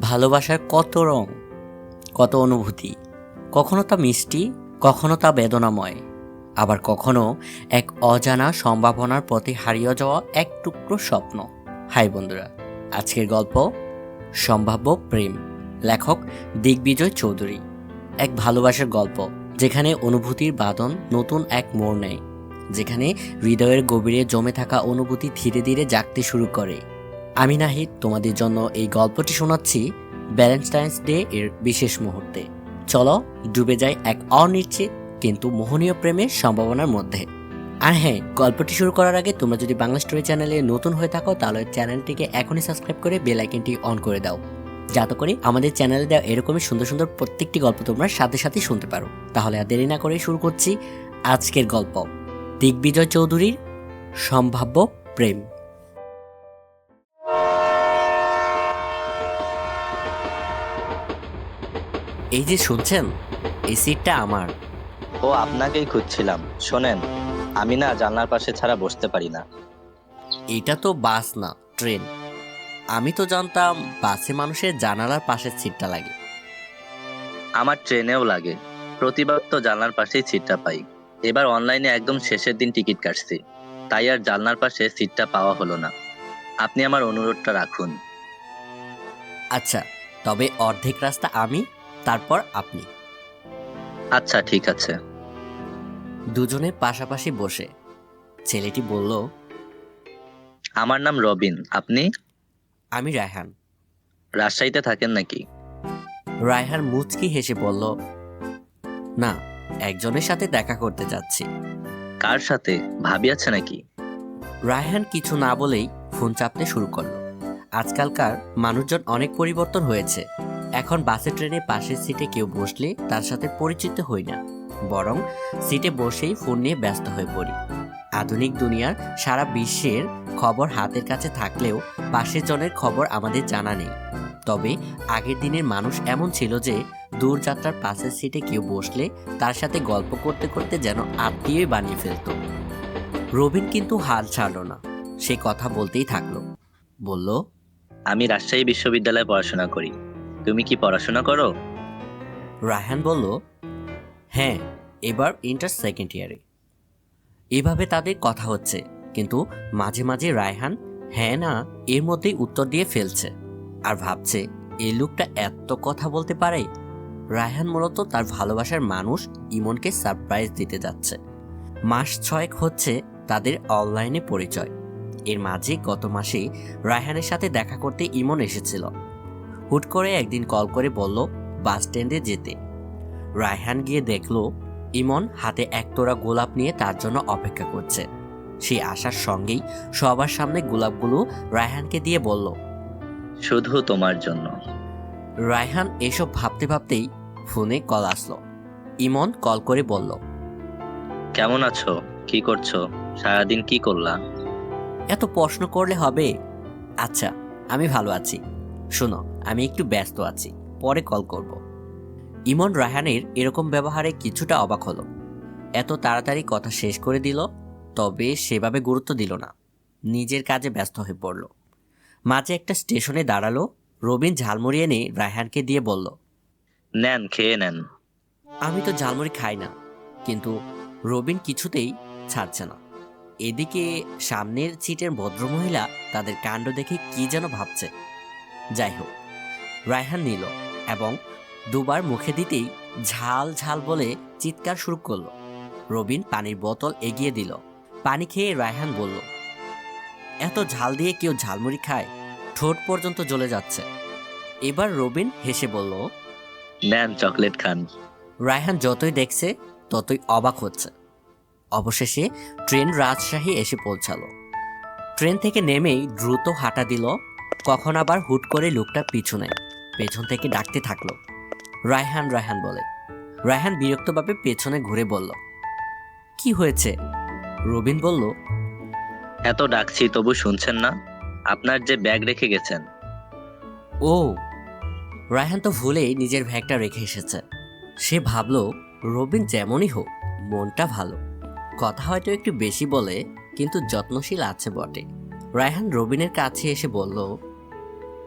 ভালোবাসার কত রং, কত অনুভূতি, কখনো তা মিষ্টি, কখনো তা বেদনাময়, আবার কখনো এক অজানা সম্ভাবনার প্রতি হারিয়ে যাওয়া এক টুকরো স্বপ্ন। হাই বন্ধুরা, আজকের গল্প সম্ভাব্য প্রেম, লেখক দিগ্বিজয় চৌধুরী। এক ভালোবাসার গল্প, যেখানে অনুভূতির বাদন নতুন এক মোড় নেয়, যেখানে হৃদয়ের গভীরে জমে থাকা অনুভূতি ধীরে ধীরে জাগতে শুরু করে। আমি নাহিদ, তোমাদের জন্য এই গল্পটি শোনাচ্ছি ভ্যালেন্টাইন্স ডে এর বিশেষ মুহূর্তে। চলো, ডুবে যায় এক অনিশ্চিত কিন্তু মোহনীয় প্রেমের সম্ভাবনার মধ্যে। আর হ্যাঁ গল্পটি শুরু করার আগে তোমরা যদি বাংলা স্টোরি চ্যানেলে নতুন হয়ে থাকো, তাহলে চ্যানেলটিকে এখনই সাবস্ক্রাইব করে বেল আইকনটি অন করে দাও। যাতে করে আমাদের চ্যানেলে দেওয়া এরকমই সুন্দর সুন্দর প্রত্যেকটি গল্প তোমরা সাথে সাথে শুনতে পারো। তাহলে আর দেরি না করে শুরু করছি আজকের গল্প। দিগ্বিজয় চৌধুরীর সম্ভাব্য প্রেম। এই যে শুনছেন এই সিটটা আমার। ও আপনাকেই খুঁজছিলাম। শোনেন আমি না জানলার পাশে ছাড়া বসতে পারি না। এটা তো বাস না ট্রেন। আমি তো জানতাম বাসে মানুষের জানালার পাশের সিটটা লাগে। আমার ট্রেনেও লাগে। প্রতিবার তো জানলার পাশেই সিটটা পাই। এবার অনলাইনে একদম শেষের দিন টিকিট কাটছি। তাই আর জানলার পাশে সিটটা পাওয়া হলো না। আপনি আমার অনুরোধটা রাখুন। আচ্ছা তবে অর্ধেক রাস্তা আমি? তারপর আপনি। আচ্ছা ঠিক আছে। দুজনে পাশাপাশি বসে ছেলেটি বলল আমার নাম রবিন আপনি? আমি রায়হান। রাজশাহীতে থাকেন নাকি? রায়হান মুচকি হেসে বলল না একজনের সাথে দেখা করতে যাচ্ছি। কার সাথে? ভাবি আছে নাকি? রায়হান কিছু না বলেই ফোন চাপতে শুরু করল। আজকালকার মানুষজন অনেক পরিবর্তন হয়েছে। এখন বাসে, ট্রেনে পাশের সিটে কেউ বসলে তার সাথে পরিচিত হই না। বরং সিটে বসেই ফোন নিয়ে ব্যস্ত হয়ে পড়ি। আধুনিক দুনিয়ার সারা বিশ্বের খবর হাতের কাছে থাকলেও পাশের জনের খবর আমাদের জানা নেই। তবে আগের দিনের মানুষ এমন ছিল যে দূরযাত্রার পাশের সিটে কেউ বসলে তার সাথে গল্প করতে করতে যেন আত্মীয়ই বানিয়ে ফেলতো। রবিন কিন্তু হাল ছাড়ল না। সে কথা বলতেই থাকল। বলল, আমি রাজশাহী বিশ্ববিদ্যালয়ে পড়াশোনা করি। তুমি কি পড়াশোনা করো? রায়হান বলল হ্যাঁ এবার ইন্টার সেকেন্ড ইয়ারে এভাবে তাদের কথা হচ্ছে, কিন্তু মাঝে মাঝে রায়হান হ্যাঁ না, এর মধ্যেই উত্তর দিয়ে ফেলছে। আর ভাবছে, এই লোকটা এত কথা বলতে পারে? রায়হান মূলত তার ভালোবাসার মানুষ ইমনকে সারপ্রাইজ দিতে যাচ্ছে। মাস ছয়েক হচ্ছে তাদের অনলাইনে পরিচয়। এর মাঝে গত মাসে রায়হানের সাথে দেখা করতে ইমন এসেছিল। হুট করে একদিন কল করে বলল বাস স্ট্যান্ডে যেতে। রায়হান গিয়ে দেখল ইমন হাতে একতোড়া গোলাপ নিয়ে তার জন্য অপেক্ষা করছে। সে আসার সঙ্গেই সবার সামনে গোলাপগুলো রায়হানকে দিয়ে বলল শুধু তোমার জন্য। রায়হান এসব ভাবতে ভাবতেই ফোনে কল আসলো। ইমন কল করে বলল কেমন আছো? কি করছ? সারাদিন কি করলা? এত প্রশ্ন করলে হবে? আচ্ছা আমি ভালো আছি। শোনো আমি একটু ব্যস্ত আছি পরে কল করব। ইমন রায়হানের এরকম ব্যবহারে কিছুটা অবাক হলো। এত তাড়াতাড়ি কথা শেষ করে দিল তবে সেভাবে গুরুত্ব দিল না। নিজের কাজে ব্যস্ত হয়ে পড়ল। মাঝে একটা স্টেশনে দাঁড়াল রবিন ঝালমুড়ি এনে রায়হানকে দিয়ে বলল নেন খেয়ে নেন। আমি তো ঝালমুড়ি খাই না কিন্তু রবিন কিছুতেই ছাড়ছে না। এদিকে সামনের সিটের ভদ্রমহিলা তাদের কাণ্ড দেখে কি যেন ভাবছে। যাই হোক রায়হান নিল এবং দুবার মুখে দিতেই ঝাল ঝাল বলে চিৎকার শুরু করল। রবিন পানির বোতল এগিয়ে দিল। পানি খেয়ে রায়হান বলল এত ঝাল দিয়ে কেউ ঝালমুড়ি খায়? ঠোঁট পর্যন্ত জ্বলে যাচ্ছে। এবার রবিন হেসে বলল নেন চকলেট খান। রায়হান যতই দেখছে ততই অবাক হচ্ছে। অবশেষে ট্রেন রাজশাহী এসে পৌঁছালো। ট্রেন থেকে নেমেই দ্রুত হাঁটা দিল কখন আবার হুট করে লোকটা পিছু নেয় পেছন থেকে ডাকতে থাকল। রায়হান রায়হান বলে। রায়হান বিরক্তভাবে পেছনে ঘুরে বলল কি হয়েছে? রবিন বলল এত ডাকছি তবু শুনছেন না? আপনার যে ব্যাগ রেখে গেছেন। ও। রায়হান তো ভুলেই নিজের ব্যাগটা রেখে এসেছে। সে ভাবলো রবিন যেমনই হোক মনটা ভালো। কথা হয়তো একটু বেশি বলে কিন্তু যত্নশীল আছে বটে। রায়হান রবিনের কাছে এসে বলল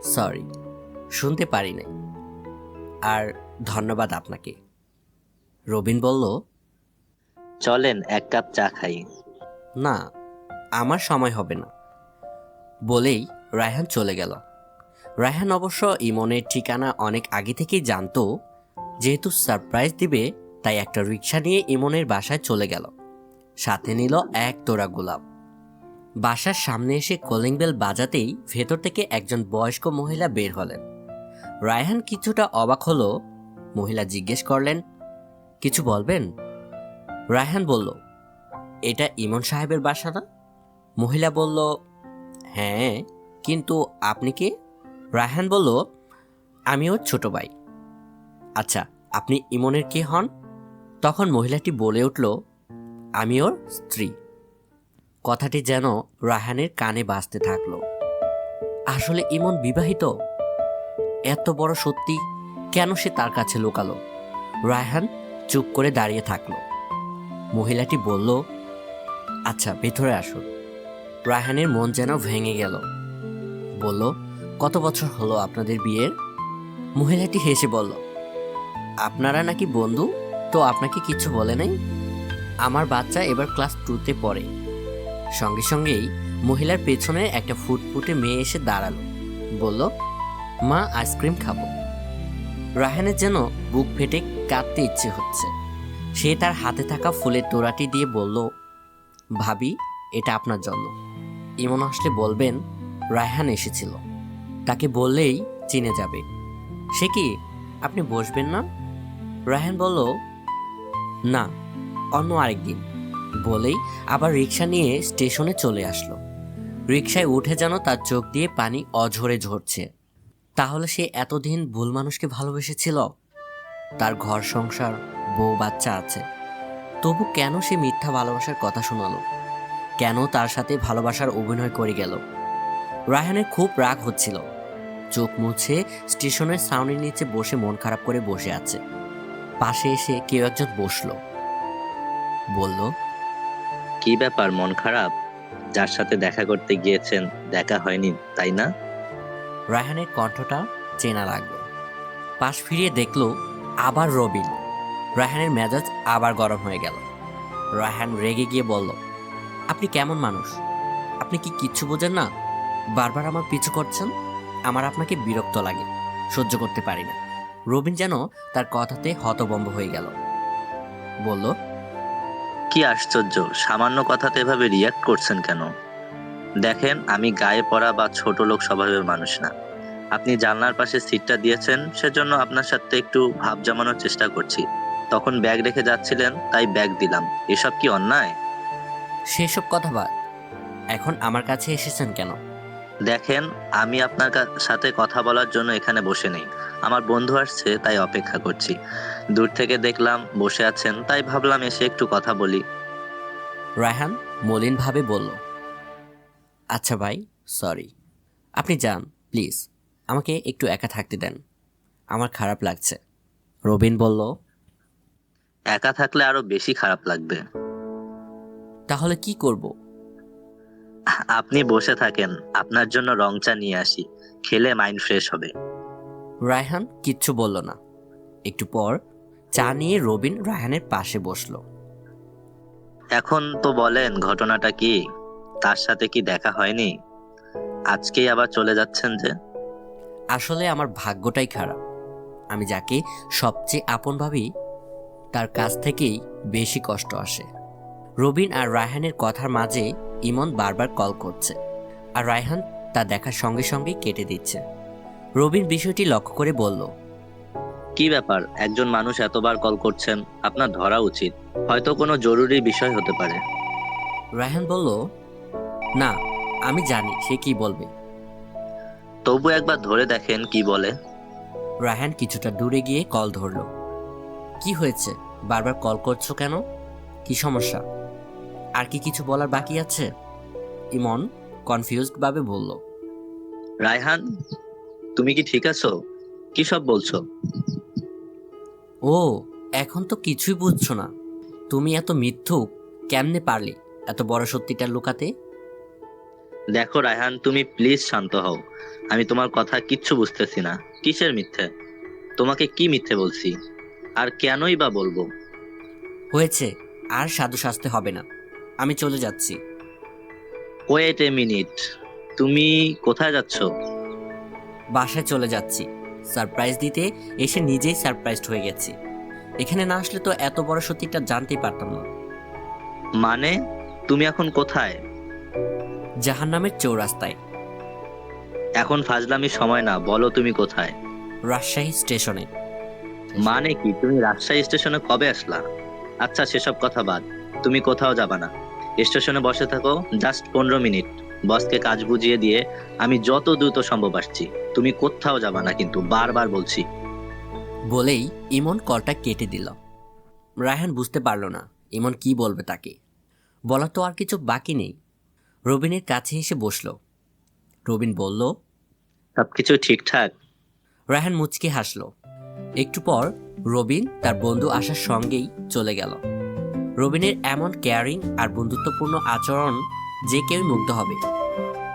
সরি শুনতে পারি নাই। আর ধন্যবাদ আপনাকে। রবিন বলল চলেন এক কাপ চা খাই। না আমার সময় হবে না। বলেই রায়হান চলে গেল। রায়হান অবশ্য ইমনের ঠিকানা অনেক আগে থেকেই জানতো যেহেতু সারপ্রাইজ দিবে তাই একটা রিক্সা নিয়ে ইমনের বাসায় চলে গেল। সাথে নিল এক তোড়া গোলাপ। বাসার সামনে এসে কলিং বেল বাজাতেই ভেতর থেকে একজন বয়স্ক মহিলা বের হলেন। রায়হান কিছুটা অবাক হলো। মহিলা জিজ্ঞেস করলেন, কিছু বলবেন? রায়হান বলল, এটা ইমন সাহেবের বাসা না? মহিলা বলল হ্যাঁ কিন্তু আপনি কে? রায়হান বলল, আমি ওর ছোট ভাই। আচ্ছা আপনি ইমনের কে হন? তখন মহিলাটি বলে উঠল, আমি ওর স্ত্রী। কথাটি যেন রায়হানের কানে বাজতে থাকল। আসলে ইমন বিবাহিত? এত বড় সত্যি কেন সে তার কাছে লুকালো? রায়হান চুপ করে দাঁড়িয়ে থাকল। মহিলাটি বলল আচ্ছা ভেতরে আসুন। রায়হানের মন যেন ভেঙে গেল। বলল, কত বছর হলো আপনাদের বিয়ের? মহিলাটি হেসে বলল, আপনারা নাকি বন্ধু? তো আপনাকে কিছু বলে নাই? আমার বাচ্চা এবার ক্লাস টুতে পড়ে। সঙ্গে সঙ্গেই মহিলার পেছনে একটা ফুটফুটে মেয়ে এসে দাঁড়াল। বলল, মা, আইসক্রিম খাব। রায়হানের যেন বুক ফেটে কাঁদতে ইচ্ছে হচ্ছে। সে তার হাতে থাকা ফুলের তোড়াটি দিয়ে বলল, ভাবি, এটা আপনার জন্য। ইমন আসলে বলবেন, রায়হান এসেছিল। তাকে বললেই চিনে যাবে। সে কি, আপনি বসবেন না? রায়হান বলল, না, অন্য আরেকদিন। বলেই আবার রিক্সা নিয়ে স্টেশনে চলে আসলো। রিক্সায় উঠে যেন তার চোখ দিয়ে পানি অঝরে ঝরছে। তাহলে সে এতদিন ভুল মানুষকে ভালোবেসেছিল? তার ঘর সংসার, বউ বাচ্চা আছে। তবু কেন সে মিথ্যা ভালোবাসার কথা শোনালো? কেন তার সাথে ভালোবাসার অভিনয় করে গেল? রায়হানের খুব রাগ হচ্ছিল। চোখ মুছে স্টেশনের সাউনের নিচে বসে মন খারাপ করে বসে আছে। পাশে এসে কেউ একজন বসল। বলল কি ব্যাপার, মন খারাপ? যার সাথে দেখা করতে গিয়েছেন, দেখা হয়নি, তাই না? রায়হানের কণ্ঠটা চেনা লাগল। পাশ ফিরিয়ে দেখল, আবার রবিন। রায়হানের মেজাজ আবার গরম হয়ে গেল। রায়হান রেগে গিয়ে বলল, আপনি কেমন মানুষ? আপনি কি কিচ্ছু বোঝেন না? বারবার আমার পিছু করছেন? আমার আপনাকে বিরক্ত লাগে, সহ্য করতে পারি না। রবিন যেন তার কথাতে হতবম্ব হয়ে গেল। বলল কি আশ্চর্য সামান্য কথাতে এভাবে রিয়াক্ট করছেন কেন? দেখেন আমি গায়ে পড়া বা ছোট লোক স্বভাবের মানুষ না। আপনি জানলার পাশে সিটটা দিয়েছেন সেজন্য আপনার সাথে একটু ভাব জমানোর চেষ্টা করছি। তখন ব্যাগ রেখে যাচ্ছিলেন তাই ব্যাগ দিলাম। এসব কি অন্যায়? সেসব কথা বাদ। এখন আমার কাছে এসেছেন কেন? দেখেন আমি আপনার কা- সাথে কথা বলার জন্য এখানে বসে নেই। আমার বন্ধু আসছে তাই অপেক্ষা করছি। দূর থেকে দেখলাম বসে আছেন তাই ভাবলাম এসে একটু কথা বলি। রায়হান মলিনভাবে বলল আচ্ছা ভাই সরি। আপনি যান প্লিজ। আমাকে একটু একা থাকতে দেন। আমার খারাপ লাগছে। রবিন বলল একা থাকলে আরও বেশি খারাপ লাগবে। তাহলে কি করব? আপনি বসে থাকেন আপনার জন্য রং চা নিয়ে আসি। খেলে মাইন্ড ফ্রেশ হবে। রায়হান কিচ্ছু বলল না। একটু পর চা নিয়ে রবিন রায়হানের পাশে বসল। এখন তো বলেন ঘটনাটা কি? তার সাথে কি দেখা হয়নি? আজকেই আবার চলে যাচ্ছেন যে? আসলে আমার ভাগ্যটাই খারাপ। আমি যাকে সবচেয়ে আপন ভাবি তার কাছ থেকেই বেশি কষ্ট আসে। রবিন আর রায়হানের কথার মাঝে ইমন বারবার কল করছে আর রায়হান তা দেখার সঙ্গে সঙ্গেই কেটে দিচ্ছে। রবিন বিষয়টি লক্ষ্য করে বলল কি ব্যাপার? একজন মানুষ এতবার কল করছেন আপনার ধরা উচিত। হয়তো কোনো জরুরি বিষয় হতে পারে। রায়হান বলল না আমি জানি সে কি বলবে। তবু একবার ধরে দেখেন কি বলে। রায়হান কিছুটা দূরে গিয়ে কল ধরলো কি হয়েছে? বারবার কল করছ কেন? কি সমস্যা? আর কি কিছু বলার বাকি আছে? ইমন কনফিউজড ভাবে বলল রায়হান তুমি কি ঠিক আছো? কি সব বলছো? ও এখন তো কিছুই বুঝছ না। তুমি এত মিথ্যুক কেমনে পারলে এত বড় সত্যিটা লুকাতে? দেখো রায়হান তুমি প্লিজ শান্ত হও। আমি তোমার কথা কিচ্ছু বুঝতেছি না। কিসের মিথ্যে? তোমাকে কি মিথ্যে বলছি? আর কেনই বা বলব? হয়েছে আর সাধু সাজতে হবে না। আমি চলে যাচ্ছি। ওয়েট এ মিনিট তুমি কোথায় যাচ্ছ? বাসায় চলে যাচ্ছি। সারপ্রাইজ দিতে এসে নিজেই সারপ্রাইজড হয়ে গেছি। এখানে না আসলে তো এত বড় সত্যিটা জানতেই পারতাম না। মানে? তুমি এখন কোথায়? জাহান নামের চৌরাস্তায়। এখন ফাজলামি সময় না বলো তুমি কোথায়? রাজশাহী স্টেশনে। মানে কি? তুমি রাজশাহী স্টেশনে কবে আসলা? আচ্ছা সেসব কথা বাদ। তুমি কোথাও যাবা না। স্টেশনে বসে থাকো জাস্ট পনেরো মিনিট। বসকে কাজ বুঝিয়ে দিয়ে আমি যত দ্রুত সম্ভব আসছি। তুমি কোথাও যাবা না কিন্তু বারবার বলছি। বলেই ইমন কলটা কেটে দিল। রায়হান বুঝতে পারল না ইমন কি বলবে তাকে। বলা তো আর কিছু বাকি নেই। রবিনের কাছে এসে বসল। রবিন বলল সবকিছু ঠিকঠাক? রায়হান মুচকি হাসলো। একটু পর রবিন তার বন্ধু আসার সঙ্গেই চলে গেল। রবিনের এমন কেয়ারিং আর বন্ধুত্বপূর্ণ আচরণ যে কেউ মুগ্ধ হবে।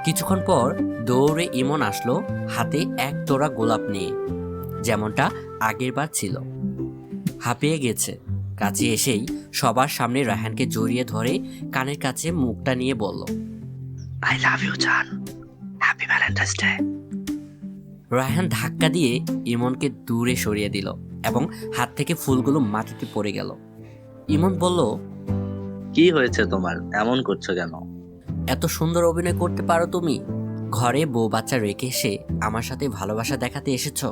কিছুক্ষণ পর দৌড়ে ইমন আসলো হাতে এক তোড়া গোলাপ নিয়ে। যেমনটা আগেরবার ছিল। হাঁপিয়ে গেছে। কাছে এসেই সবার সামনে রায়হানকে জড়িয়ে ধরে কানের কাছে মুখটা নিয়ে বলল আই লাভ ইউ জান হ্যাপি ভ্যালেন্টাইন্স ডে রায়হান ধাক্কা দিয়ে ইমনকে দূরে সরিয়ে দিল এবং হাত থেকে ফুলগুলো মাটিতে পড়ে গেল। ইমন বলল কি হয়েছে তোমার? এমন করছ কেন? এত সুন্দর অভিনয় করতে পারো তুমি? ঘরে বউ বাচ্চা রেখে এসে আমার সাথে ভালোবাসা দেখাতে এসেছ।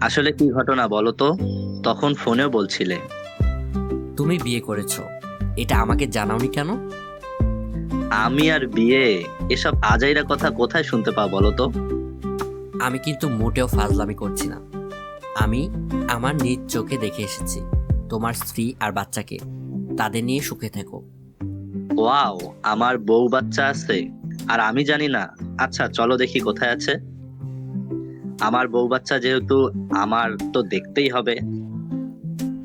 আসলে কি ঘটনা বলো তো? তখন ফোনেও বলছিলে। তুমি বিয়ে করেছ। এটা আমাকে জানাওনি কেন? আমি আর বিয়ে? এসব আজাইরা কথা কোথায় শুনতে পাও বলো তো? আমি কিন্তু মোটেও ফাজলামি করছি না। আমি আমার নিজ চোখে দেখে এসেছি। তোমার স্ত্রী আর বাচ্চাকে। তাদের নিয়ে সুখে থেকো। ওয়াও আমার বউ বাচ্চা আছে। আর আমি জানি না। আচ্ছা চলো দেখি কোথায় আছে। আমার বউ বাচ্চা যেহেতু আমার তো দেখতেই হবে।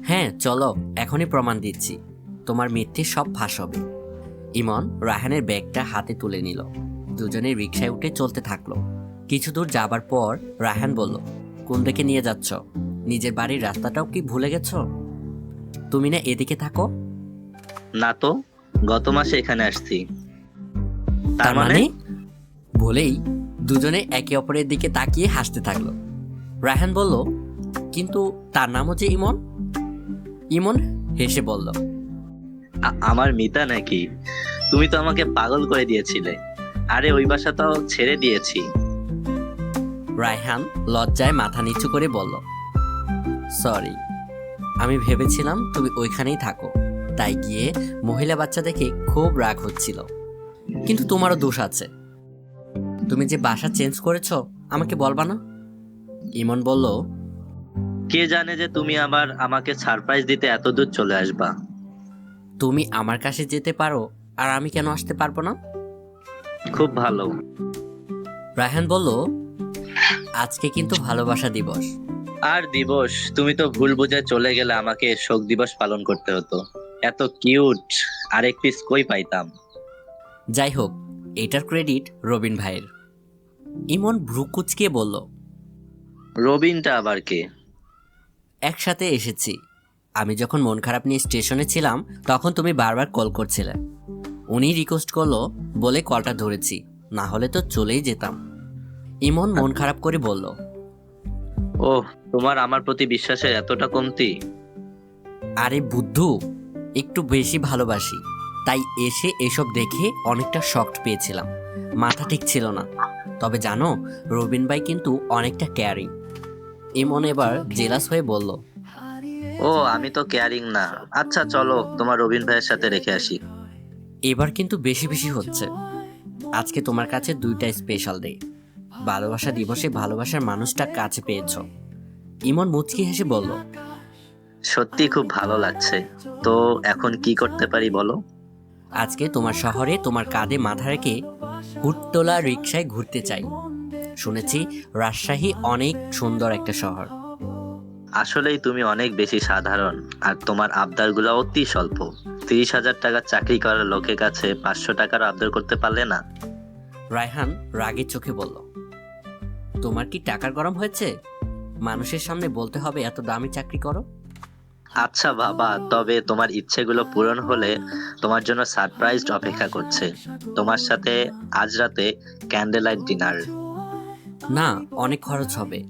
হ্যাঁ চলো এখনই প্রমাণ দিচ্ছি। তোমার মিথ্যে সব ফাঁস হবে। ইমন রাহানের ব্যাগটা হাতে তুলে নিল। দুজনে রিকশায় উঠে চলতে থাকল। কিছু দূর যাবার পর রাহান বলল কোন দিকে নিয়ে যাচ্ছ? নিজের বাড়ির রাস্তাটাও কি ভুলে গেছো? তুমি না এদিকে থাকো? না তো। গত মাসে এখানে আসছি। তার মানে? বলেই দুজনে একে অপরের দিকে তাকিয়ে হাসতে থাকল। রাহান বলল কিন্তু তার নামও যে ইমন? ইমন হেসে বলল আমার মিতা নাকি? তুমি তো আমাকে পাগল করে দিয়েছিলে। আরে ওই বাসাটাও ছেড়ে দিয়েছি। রায়হান লজ্জায় মাথা নিচু করে বলল সরি আমি ভেবেছিলাম তুমি ওইখানেই থাকো। তাই গিয়ে মহিলা বাচ্চা দেখে খুব রাগ হচ্ছিল। কিন্তু তোমারও দোষ আছে। তুমি যে বাসা চেঞ্জ করেছ আমাকে বলবা না? ইমন বলল কে জানে যে তুমি আবার আমাকে সারপ্রাইজ দিতে এত দূর চলে আসবা। তুমি আমার কাছে যেতে পারো আর আমি কেন আসতে পারব না? খুব ভালো। রায়হান বলল আজকে কিন্তু ভালোবাসা দিবস। আর দিবস তুমি তো ভুল বুঝে চলে গেলে আমাকে শোক দিবস পালন করতে হতো। এত কিউট আরেক পিস কই পাইতাম? যাই হোক এটার ক্রেডিট রবিন ভাইয়ের। ইমন ভ্রুকুচকে বলল রবিনটা আবার কে? একসাথে এসেছি। আমি যখন মন খারাপ নিয়ে স্টেশনে ছিলাম তখন তুমি বারবার কল করছিলে। উনি রিকোয়েস্ট করল বলে কলটা ধরেছি না হলে তো চলেই যেতাম। ইমন মন খারাপ করে বলল ও তোমার আমার প্রতি বিশ্বাসের এতটা কমতি? আরে বুদ্ধু একটু বেশি ভালোবাসি। তাই এসে এসব দেখে অনেকটা শক্ট পেয়েছিলাম। মাথা ঠিক ছিল না। তবে জানো রবিন ভাই কিন্তু অনেকটা কেয়ারিং ইমন এবার জেলাস হয়ে বলল ও আমি তো কেয়ারিং না। আচ্ছা চলো তোমার রবিন ভাইয়ের সাথে রেখে আসি। এবার কিন্তু বেশি বেশি হচ্ছে। আজকে তোমার কাছে দুইটা স্পেশাল ডে ভালোবাসা দিবসে ভালোবাসার মানুষটা কাছে পেয়েছ। ইমন মুচকি হেসে বলল সত্যি খুব ভালো লাগছে। তো এখন কি করতে পারি বলো? আজকে তোমার শহরে তোমার কাঁধে মাথা রেখে হুটতোলা রিক্সায় ঘুরতে চাই। শুনেছি রাজশাহী অনেক সুন্দর একটা শহর। আসলেই তুমি অনেক বেশি সাধারণ আর তোমার আবদারগুলো অতি স্বল্প। তিরিশ হাজার টাকার চাকরি করার লোকের কাছে পাঁচশো টাকার আবদার করতে পারলে না? রায়হান রাগের চোখে বলল তোমার কি টাকার গরম হয়েছে? মানুষের সামনে বলতে হবে এত দামি চাকরি করো? আচ্ছা বাবা তবে তোমার ইচ্ছেগুলো পূরণ হলে তোমার জন্য সারপ্রাইজ অপেক্ষা করছে। তোমার সাথে আজ রাতে ক্যান্ডেল লাইট ডিনার না অনেক খরচ হবে।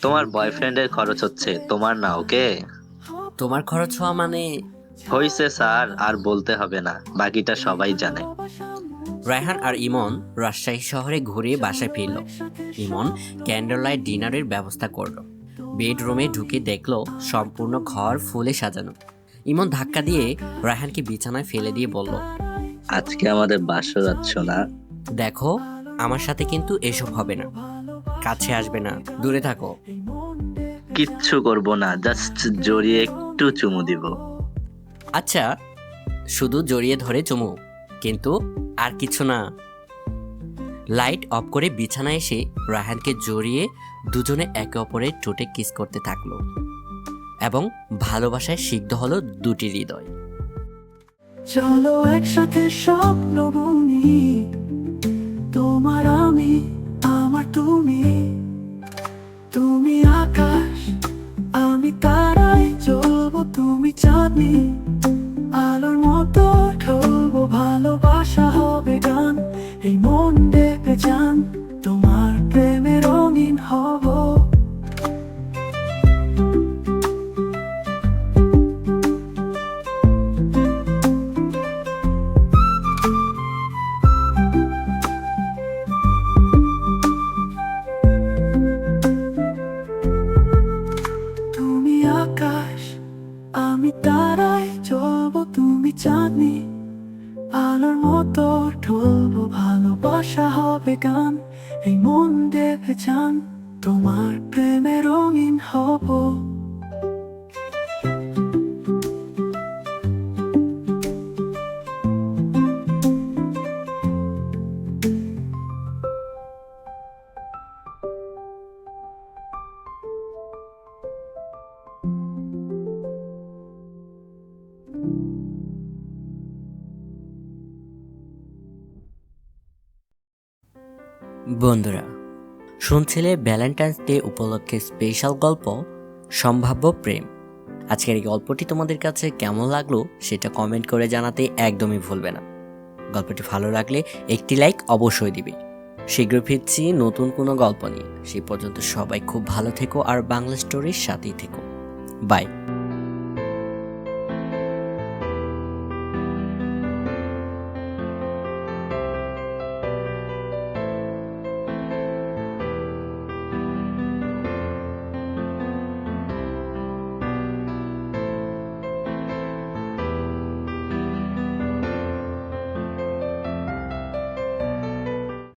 তোমার বয়ফ্রেন্ডের খরচ হচ্ছে তোমার না ওকে? তোমার খরচ হওয়া মানে? হইছে স্যার আর বলতে হবে না বাকিটা সবাই জানে। রায়হান আর ইমন রাজশাহী শহরে ঘুরিয়ে বাসায় ফিরল। ইমন ক্যান্ডেল লাইট ডিনারের ব্যবস্থা করল। বেডরুমে ঢুকে দেখল সম্পূর্ণ ঘর ফুলে সাজানো। ইমন ধাক্কা দিয়ে রায়হানকে বিছানায় ফেলে দিয়ে বলল আজকে আমাদের বাসর যাচ্ছ না দেখো আমার সাথে কিন্তু এসব হবে না। কাছে আসবে না। দূরে থাকো। কিচ্ছু করব না। জাস্ট জড়িয়ে একটু চুমু দিব। আচ্ছা শুধু জড়িয়ে ধরে চুমু। কিন্তু আর কিছু না। লাইট অফ করে বিছানায় এসে রায়হানকে জড়িয়ে দুজনে একে অপরের ঠোঁটে কিস করতে থাকল এবং ভালোবাসায় সিদ্ধ হলো দুটি হৃদয়। চলো একসাথে স্বপ্ন বুনি তোমার আমি, আমার তুমি। তুমি আকাশ, আমি তারাই, চলবো তুমি চাঁদনি। আলোর মতো ঢলবো ভালোবাসা হবে গান। এই মন দেবে যান তোমার প্রেমে বন্ধুরা, শুনছিলে ভ্যালেন্টাইন্স ডে উপলক্ষে স্পেশাল গল্প, সম্ভাব্য প্রেম। আজকের এই গল্পটি তোমাদের কাছে কেমন লাগল সেটা কমেন্ট করে জানাতে একদমই ভুলবে না। গল্পটি ভালো লাগলে একটি লাইক অবশ্যই দিবে। শীঘ্র ফিরছি নতুন কোনো গল্প নিয়ে। সেই পর্যন্ত সবাই খুব ভালো থেকো আর বাংলা স্টোরির সাথেই থেকো। বাই